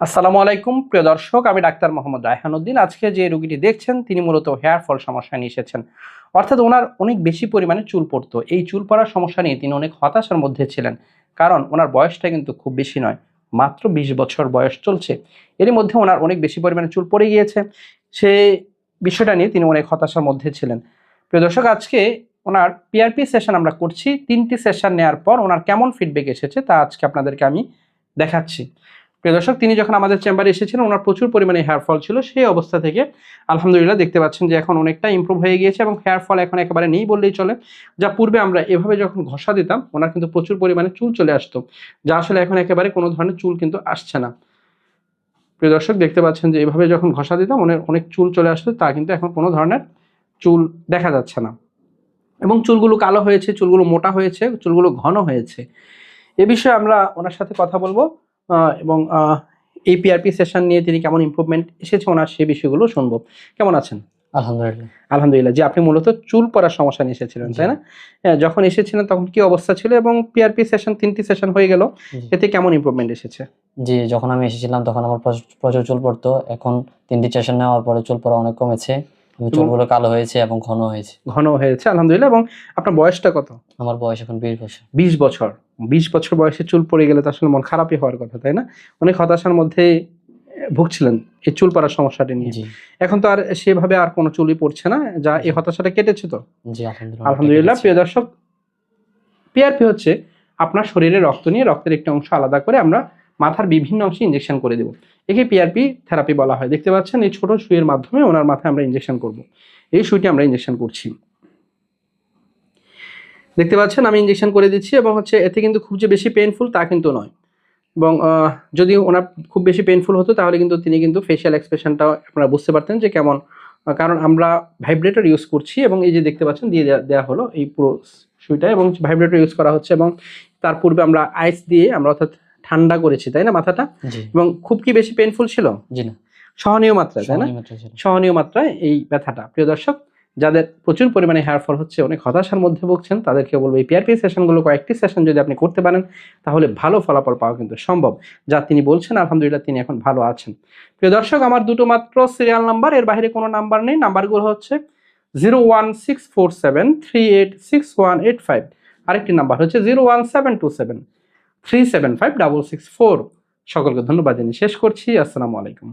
আসসালামু আলাইকুম, প্রিয় দর্শক, আমি ডাক্তার মোহাম্মদ রায়হানুদ্দিন। আজকে যে রুগীটি দেখছেন, তিনি মূলত হেয়ার ফল সমস্যা নিয়ে এসেছেন। অর্থাৎ ওনার অনেক বেশি পরিমাণে চুল পড়তো। এই চুল পড়ার সমস্যা নিয়ে তিনি অনেক হতাশার মধ্যে ছিলেন। কারণ ওনার বয়সটা কিন্তু খুব বেশি নয়, মাত্র বিশ বছর বয়স চলছে। এরই মধ্যে ওনার অনেক বেশি পরিমাণে চুল পড়ে গিয়েছে। সে বিষয়টা নিয়ে তিনি অনেক হতাশার মধ্যে ছিলেন। প্রিয় দর্শক, আজকে ওনার পিআরপি সেশন আমরা করছি। তিনটি সেশন নেওয়ার পর ওনার কেমন ফিডব্যাক এসেছে তা আজকে আপনাদেরকে আমি দেখাচ্ছি। প্রিয় দর্শক, তিনি যখন আমাদের চেম্বারে এসেছিলেন, ওনার প্রচুর পরিমাণে হেয়ার ফল ছিল। সেই অবস্থা থেকে আলহামদুলিল্লাহ দেখতে পাচ্ছেন যে এখন অনেকটা ইমপ্রুভ হয়ে গিয়েছে এবং হেয়ার ফল এখন একেবারে নেই বললেই চলে। যা পূর্বে আমরা এভাবে যখন ঘষা দিতাম, ওনার কিন্তু প্রচুর পরিমাণে চুল চলে আসতো। যা আসলে এখন একেবারে কোনো ধরনের চুল কিন্তু আসছে না। প্রিয় দর্শক, দেখতে পাচ্ছেন যে এভাবে যখন ঘষা দিতাম ওনার অনেক চুল চলে আসতো, তা কিন্তু এখন কোনো ধরনের চুল দেখা যাচ্ছে না। এবং চুলগুলো কালো হয়েছে, চুলগুলো মোটা হয়েছে, চুলগুলো ঘন হয়েছে। এ বিষয়ে আমরা ওনার সাথে কথা বলব। এবং এই পিআরপি সেশন নিয়ে তিনি কেমন ইমপ্রুভমেন্ট এসেছে ওনার সে বিষয়গুলো শুনব। কেমন আছেন? আলহামদুলিল্লাহ। আলহামদুলিল্লাহ যে আপনি মূলত চুল পড়ার সমস্যা নিয়ে এসেছিলেন তাই না? হ্যাঁ, যখন এসেছিলেন তখন কি অবস্থা ছিল এবং পিআরপি সেশন তিনটি সেশন হয়ে গেল এতে কেমন ইমপ্রুভমেন্ট এসেছে? জি যখন আমি এসেছিলাম তখন আমার প্রচুর চুল পড়তো। এখন তিনটি সেশন নেওয়ার পরে চুল পড়া অনেক কমেছে। চুলগুলো কালো হয়েছে এবং ঘন হয়েছে। ঘন হয়েছে আলহামদুলিল্লাহ এবং আপনার বয়সটা কত? আমার বয়স এখন বিশ বছর। বিশ বছর। বিশ বছর বয়সে চুল পড়ে গেলে তো আসলে মন খারাপই হওয়ার কথা তাই না? অনেক হতাশার মধ্যে ভুগছিলেন এই চুল পড়ার সমস্যাটি নিয়ে। এখন তো আর সেভাবে আর কোনো চুলই পড়ছে না যা এই হতাশাটা কেটেছে তো। আলহামদুলিল্লাহ প্রিয় দর্শক পিআরপি হচ্ছে আপনার শরীরে রক্ত নিয়ে রক্তের একটি অংশ আলাদা করে আমরা মাথার বিভিন্ন অংশে ইঞ্জেকশন করে দেবো। একে পিআরপি থেরাপি বলা হয়। দেখতে পাচ্ছেন এই ছোট সুইয়ের মাধ্যমে ওনার মাথায় আমরা ইঞ্জেকশন করব। এই সুইটি আমরা ইঞ্জেকশন করছি। দেখতে পাচ্ছেন আমি ইঞ্জেকশন করে দিচ্ছি এবং হচ্ছে এতে কিন্তু খুব যে বেশি পেনফুল তা কিন্তু নয়। এবং যদি ওনার খুব বেশি পেইনফুল হতো তাহলে কিন্তু তিনি কিন্তু ফেশিয়াল এক্সপ্রেশনটাও আপনারা বুঝতে পারতেন যে কেমন কারণ আমরা ভাইব্রেটর ইউজ করছি এবং এই যে দেখতে পাচ্ছেন দিয়ে দেওয়া হলো এই পুরো সুইটা এবং ভাইব্রেটর ইউজ করা হচ্ছে এবং তার পূর্বে আমরা আইস দিয়ে আমরা অর্থাৎ ঠান্ডা করেছি তাই না মাথাটা? এবং খুব কি বেশি পেইনফুল ছিল? জি না। সহনীয় মাত্রায় তাই না। সহনীয় মাত্রায় এই ব্যথাটা। প্রিয় দর্শক যাদের প্রচুর পরিমাণে হেয়ার ফল হচ্ছে, অনেক হতাশার মধ্যে ভুগছেন তাদেরকে বলব এই পিআরপি সেশনগুলো কয়েকটি সেশন যদি আপনি করতে পারেন, তাহলে ভালো ফলাফল পাওয়া কিন্তু সম্ভব। যা তিনি বলছেন, আলহামদুলিল্লাহ তিনি এখন ভালো আছেন। প্রিয় দর্শক, আমার দুটো মাত্র সিরিয়াল নাম্বার এর বাইরে কোনো নাম্বার নেই। নাম্বারগুলো হচ্ছে zero one six four seven three eight six one eight five আরেকটি নাম্বার হচ্ছে zero one seven two seven three seven five double six four সকলকে ধন্যবাদ জানিয়ে শেষ করছি। আসসালামু আলাইকুম।